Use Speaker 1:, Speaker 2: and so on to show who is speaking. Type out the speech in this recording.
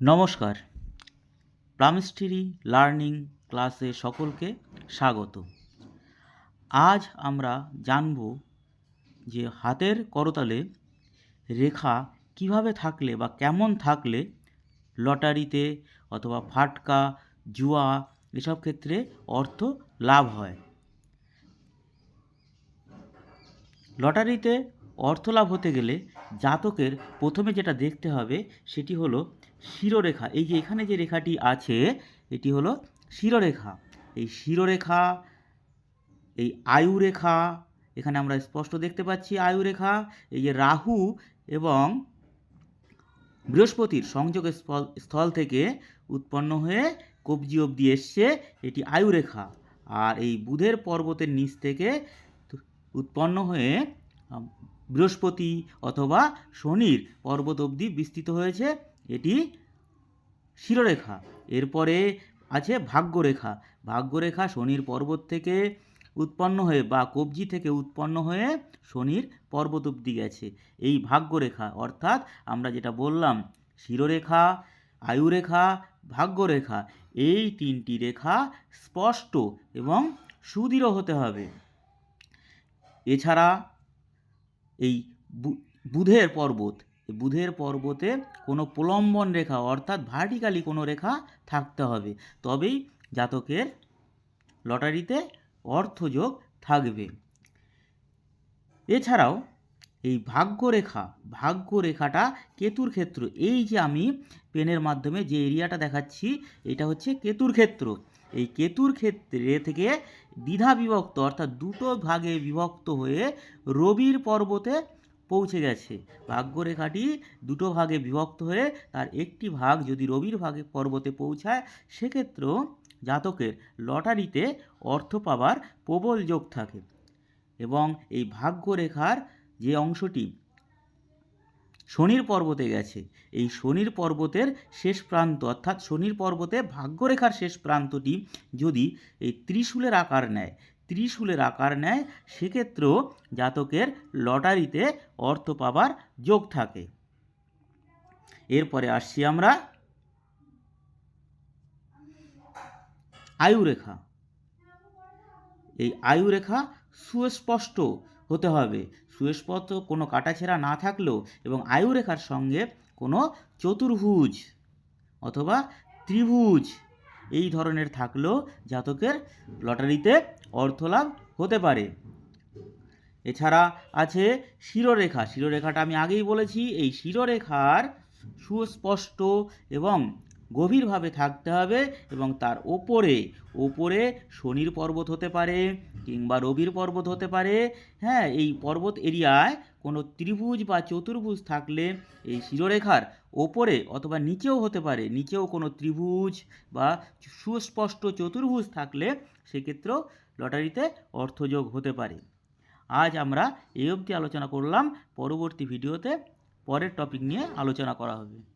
Speaker 1: নমস্কার। প্রামস্ট্রি লার্নিং ক্লাসে সকলকে স্বাগত। আজ আমরা জানব যে হাতের করতালে রেখা কীভাবে থাকলে বা কেমন থাকলে লটারিতে অথবা ফাটকা, জুয়া এসব ক্ষেত্রে অর্থ লাভ হয়। লটারিতে অর্থ লাভ হতে গেলে জাতকের প্রথমে যেটা দেখতে হবে সেটি হলো শিরোরেখা। এই যে এখানে যে রেখাটি আছে, এটি হলো শিরোরেখা। এই শিরোরেখা, এই আয়ুরেখা, এখানে আমরা স্পষ্ট দেখতে পাচ্ছি আয়ুরেখা, এই যে রাহু এবং বৃহস্পতির সংযোগ স্থল- থেকে উৎপন্ন হয়ে কবজি অবধি এসছে এটি আয়ুরেখা। আর এই বুধের পর্বতের নিচ থেকে উৎপন্ন হয়ে বৃহস্পতি অথবা শনির পর্বত অবধি বিস্তৃত হয়েছে। এটি শিরোরেখা। এরপরে আছে ভাগ্যরেখা। ভাগ্যরেখা শনির পর্বত থেকে উৎপন্ন হয়ে বা কবজি থেকে উৎপন্ন হয়ে শনির পর্বত অবধি গেছে। এই ভাগ্যরেখা, অর্থাৎ আমরা যেটা বললাম, শিরোরেখা, আয়ুরেখা, ভাগ্যরেখা, এই তিনটি রেখা স্পষ্ট এবং সুদৃঢ় হতে হবে। এছাড়া এই বুধের পর্বত, বুধের পর্বতে কোনো প্রলম্বন রেখা অর্থাৎ ভার্টিক্যালি কোনো রেখা থাকতে হবে। তবেই জাতকের লটারিতে অর্থযোগ থাকবে। এছাড়াও এই ভাগ্যরেখা, ভাগ্যরেখাটা কেতুর ক্ষেত্র। এই যে আমি পেনের মাধ্যমে যে এরিয়াটা দেখাচ্ছি, এটা হচ্ছে কেতুর ক্ষেত্র। এই কেতুর ক্ষেত্রে থেকে দ্বিধা বিভক্ত, অর্থাৎ দুটো ভাগে বিভক্ত হয়ে রবির পর্বতে পৌঁছে গেছে। ভাগ্যরেখাটি দুটো ভাগে বিভক্ত হয়ে তার একটি ভাগ যদি রবির ভাগে পর্বতে পৌঁছায় সেক্ষেত্রেও জাতকের লটারিতে অর্থ পাবার প্রবল যোগ থাকে। এবং এই ভাগ্যরেখার যে অংশটি শনির পর্বতে গেছে, এই শনির পর্বতের শেষ প্রান্ত, অর্থাৎ শনির পর্বতে ভাগ্যরেখার শেষ প্রান্তটি যদি এই ত্রিশূলের আকার নেয়, ত্রিশূলের আকার নেয়, সেক্ষেত্রেও জাতকের লটারিতে অর্থ পাবার যোগ থাকে। এরপরে আসছি আমরা আয়ুরেখা। এই আয়ুরেখা সুস্পষ্ট হতে হবে। সুস্পষ্ট কোনো কাটাছেঁড়া না থাকলেও এবং আয়ুরেখার সঙ্গে কোনো চতুর্ভুজ অথবা ত্রিভুজ এই ধরনের থাকলেও জাতকের লটারিতে অর্থলাভ হতে পারে। এছাড়া আছে শিরোরেখা। শিরোরেখাটা আমি আগেই বলেছি, এই শিরোরেখার সুস্পষ্ট এবং গভীরভাবে থাকতে হবে এবং তার ওপরে ওপরে শনির পর্বত হতে পারে কিংবা রবির পর্বত হতে পারে। হ্যাঁ এই পর্বত এরিয়ায় কোনো ত্রিভুজ বা চতুর্ভুজ থাকলে এই শিরোরেখার ওপরে অথবা নিচেও হতে পারে। নিচেও কোনো ত্রিভুজ বা সুস্পষ্ট চতুর্ভুজ থাকলে সেক্ষেত্রেও লটারিতে অর্থযোগ হতে পারে। আজ আমরা এই অবধি আলোচনা করলাম। পরবর্তী ভিডিওতে পরের টপিক নিয়ে আলোচনা করা হবে।